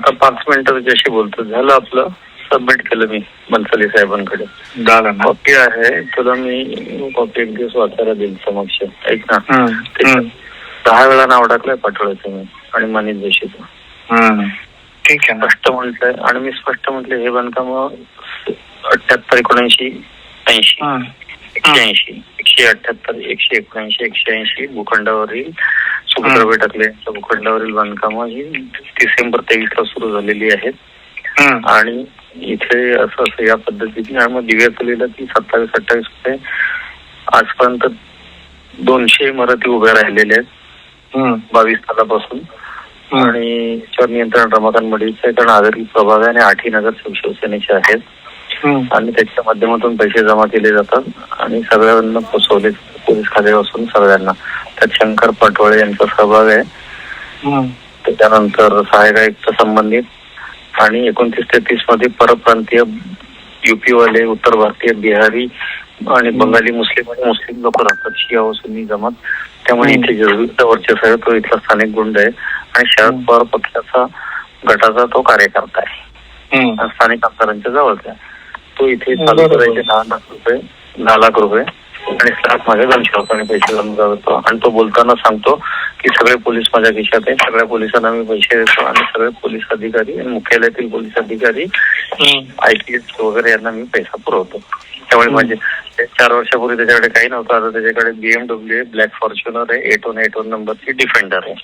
आता पाच मिनिटं तुझ्याशी बोलतो. झालं आपलं. सबमिट केलं मी बनसली साहेबांकडे. कॉपी आहे. तुला मी कॉपी एक दिवस वाचायला देईल समक्ष. ऐक ना. दहा वेळा नाव टाकलंय पाठवलं मी आणि मनीष जोशीचं. ठीक आहे स्पष्ट म्हटलंय. आणि मी स्पष्ट म्हटलं हे बांधकाम अठ्याहत्तर एकोणऐंशी ऐंशी. एकशे ऐंशी. एकशे अठ्याहत्तर एकशे एकोणऐंशी एकशे ऐंशी भूखंडावरील सुभद्रबाई टाकले. यांच्या भूखंडावरील बांधकामं ही डिसेंबर तेवीस ला सुरू झालेली आहेत आणि इथे असं असं या पद्धतीने आणि मग दिव्याचं लिहिलं की सत्तावीस अठ्ठावीसमध्ये आजपर्यंत दोनशे इमारती उभ्या राहिलेल्या आहेत. बावीस सालापासून. आणि याच्यावर नियंत्रण रमाकांत मडीचं आहे कारण आधारित प्रभाग आणि आठही नगर शिवसेनेचे आहेत. आणि त्याच्या माध्यमातून पैसे जमा केले जातात. आणि सगळ्यांना पोचवले पोलीस खात्यापासून सगळ्यांना. त्यात शंकर पाटोळे यांचा सहभाग आहे. त्याच्यानंतर सहाय्यक आयुक्त संबंधित आणि एकोणतीस ते तीसमध्ये परप्रांतीय युपी वाले उत्तर भारतीय बिहारी आणि बंगाली मुस्लिम आणि मुस्लिम लोक राहतात शिया व सुन्नी जमात त्यामुळे. इथे जजबीचा वर्चस्व आहे तो इथला स्थानिक गुंड आहे आणि शरद. पवार पक्षाचा गटाचा तो कार्यकर्ता आहे स्थानिक आमदारांच्या जवळचा तो इथे चालू. करायचे दहा लाख रुपये दहा लाख रुपये आणि स्टाफ माझ्या रुपयाने पैसे जमा करतो आणि तो बोलताना सांगतो की सगळे पोलीस माझ्या खिशात आहे सगळ्या पोलिसांना मी पैसे देतो आणि सगळे पोलीस अधिकारी आणि मुख्यालयातील पोलीस अधिकारी. आय पी एस वगैरे यांना मी पैसा पुरवतो. त्यामुळे. म्हणजे चार वर्षापूर्वी त्याच्याकडे काही नव्हतं. आता त्याच्याकडे बीएमडब्ल्यू आहे ब्लॅक फॉर्च्युनर आहे एट वन एट वन नंबरची डिफेंडर आहे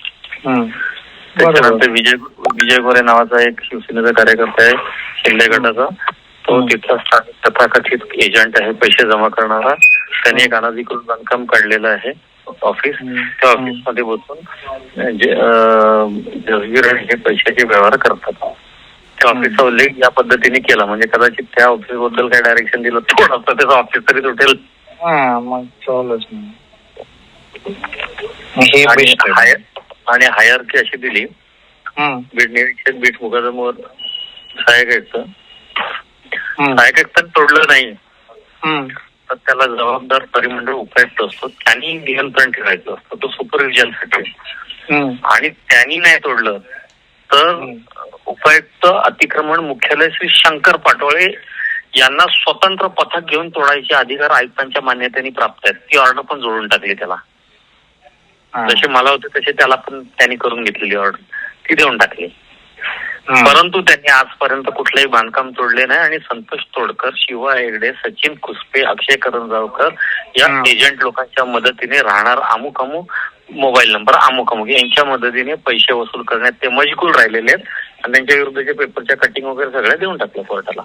त्याच्यानंतर विजय विजय गोरे नावाचा एक शिवसेनेचा कार्यकर्ता आहे शिंदे गटाचा. तो. तिथला तथाकथित एजंट आहे पैसे जमा करणारा. त्याने एक अनधिकृत बांधकाम काढलेलं आहे ऑफिस. त्या ऑफिसमध्ये बसून जे हे पैशाचे व्यवहार करतात. त्या. ऑफिसचा उल्लेख या पद्धतीने केला. म्हणजे कदाचित त्या ऑफिसबद्दल काय डायरेक्शन दिलं थोडंसं त्याचं ऑफिस तरी तुटेल. आणि हायर हायरची अशी दिली. बीड निरीक्षक बीट मुकादमवर सहाय्यक आयुक्त. सहाय्यक आयुक्तांनी तोडलं नाही. तर त्याला जबाबदार परिमंडळ उपायुक्त असतो त्यांनी नियंत्रण ठेवायचं असतं तो सुपरविजनसाठी हम्म. आणि त्यांनी नाही तोडलं तर. उपायुक्त अतिक्रमण मुख्यालय श्री शंकर पाटोळे यांना स्वतंत्र पथक घेऊन तोडायचे अधिकार आयुक्तांच्या मान्यतेने प्राप्त आहेत ती ऑर्डर पण जोडून टाकली त्याला. जसे मला होते तसे त्याला पण त्यांनी करून घेतलेली ऑर्डर ती देऊन टाकली. परंतु त्यांनी आजपर्यंत कुठलंही बांधकाम तोडले नाही आणि संतोष तोडकर शिवा हेगडे सचिन खुसपे अक्षय करंजावकर या. एजंट लोकांच्या मदतीने राहणार अमुक अमुक मोबाईल नंबर अमुक अमुक यांच्या मदतीने पैसे वसूल करण्यात ते मजकूर राहिलेले आहेत. आणि त्यांच्या विरुद्धच्या पेपरच्या कटिंग वगैरे सगळ्या देऊन टाकल्या कोर्टाला.